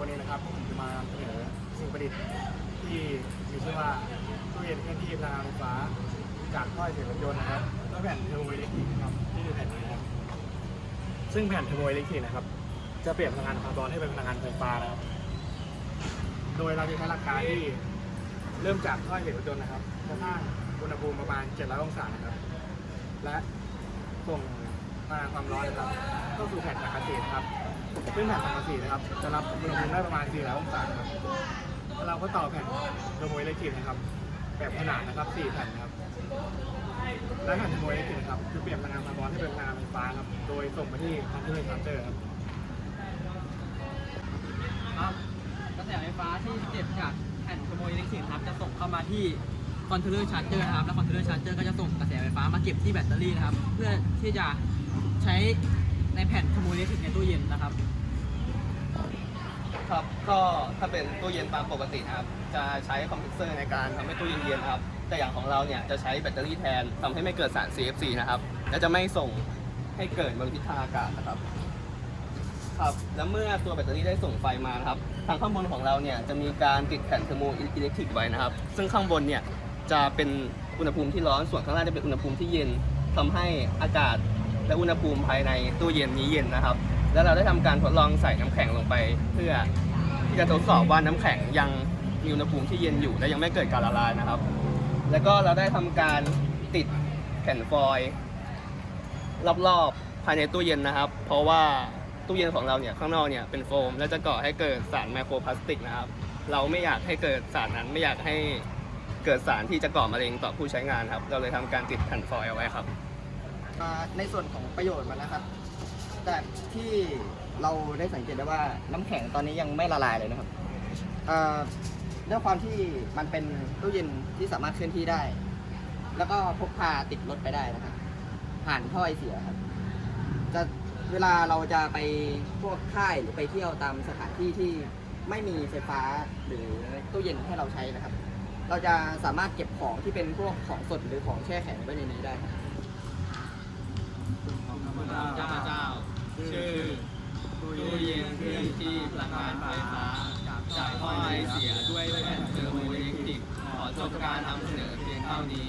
วันนี้นะครับผมจะมานำเสนอสิ่งประดิษฐ์ที่มีชื่อว่าตู้เย็นเคลื่อนที่พลังงานไฟฟ้าจากถ้อยเสียงรถยนต์นะครับแล้วแผ่นเทอร์โบอิเล็กทริกนะครับที่คือแผ่นนี้นะครับซึ่งแผ่นเทอร์โบอิเล็กทริกนะครับ จะเปลี่ยนพลังงานความร้อนให้เป็นพลังงานไฟฟ้านะครับ โดยเราจะใช้หลักการที่เริ่มจากถ้อยเสียงรถยนต์นะครับกระทั่งอุณหภูมิประมาณ 700 องศานะครับ และส่งพลังงานความร้อนนะครับเข้าสู่แผ่นสังกะสีนครับ ซึ่งแผ่นสังกะสีนะครับ จะรับอุณหภูมิได้ประมาณ 400 องศาครับแล้วเราก็ต่อแผ่นเทอร์โมอิเล็กทริกนะครับ แบบขนาดนะครับ 4 แผ่นนะครับ และแผ่นเทอร์โมอิเล็กทริกนะครับคือเปลี่ยนพลังงานความร้อนให้เป็นพลังงานไฟฟ้าครับ โดยส่งไปที่คอนเทนเนอร์ชาร์เจอร์ครับครับกระแสไฟฟ้าที่เก็บจากแผ่นขโมยอิเล็กทริกครับจะส่งเข้ามาที่คอนโทรลเลอร์ชาร์เจอร์นะครับแล้วคอนโทรลเลอร์ชาร์เจอร์ก็จะส่งกระแสไฟฟ้ามาเก็บที่แบตเตอรี่นะครับ เพื่อที่จะใช้ ในแผ่นขโมยอิเล็กทริกในตู้เย็นนะครับ ครับก็ถ้าเป็นตู้เย็นตามปกตินะครับ จะใช้คอมเพรสเซอร์ในการทำให้ตู้เย็นเย็นครับ แต่อย่างของเราเนี่ยจะใช้แบตเตอรี่แทนทำให้ไม่เกิดสาร CFC นะครับ และจะไม่ส่งให้เกิดมลพิษทางอากาศนะครับ ครับ แล้วเมื่อตัวแบตเตอรี่ได้ส่งไฟมานะครับ ทางข้างบนของเราเนี่ยจะมีการติดแผ่นเทอร์โมอิเล็กทริกไว้นะครับ ซึ่งข้างบนเนี่ยจะเป็นอุณหภูมิที่ร้อน ส่วนข้างล่างจะเป็นอุณหภูมิที่เย็นทำให้อากาศ และอุณหภูมิภายในตู้เย็นนี้เย็นนะครับ แล้วเราได้ทำการทดลองใส่น้ำแข็งลงไป เพื่อที่จะทดสอบว่าน้ำแข็งยังมีอุณหภูมิที่เย็นอยู่และยังไม่เกิดการละลายนะครับ แล้วก็เราได้ทำการติดแผ่นฟอยล์รอบๆภายในตู้เย็นนะครับ เพราะว่าตู้เย็นของเราเนี่ยข้างนอกเนี่ยเป็นโฟม และจะก่อให้เกิดสารไมโครพลาสติกนะครับ เราไม่อยากให้เกิดสารนั้นไม่อยากให้เกิดสารที่จะก่อมะเร็งต่อผู้ใช้งานครับ เราเลยทำการติดแผ่นฟอยล์เอาไว้ครับ อ่าในส่วนของประโยชน์มันนะครับ จากที่เราได้สังเกตได้ว่าน้ำแข็งตอนนี้ยังไม่ละลายเลยนะครับอ่าด้วยความที่มันเป็นตู้เย็นที่สามารถเคลื่อนที่ได้ แล้วก็พกพาติดรถไปได้นะครับ ผ่านท่อไอเสียครับ จะเวลาเราจะไปพวกค่ายหรือไปเที่ยวตามสถานที่ที่ไม่มีไฟฟ้าหรือตู้เย็นให้เราใช้นะครับ เราจะสามารถเก็บของที่เป็นพวกของสดหรือของแช่แข็งไว้ในนี้ได้ครับ ข้าพเจ้า ชื่อตู้เย็นเคลื่อนที่พลังงานไฟฟ้าจากท่อไอเสียด้วยแผ่นเซอร์โมอิเล็กทริกขอจบการนำเสนอเพียงเท่านี้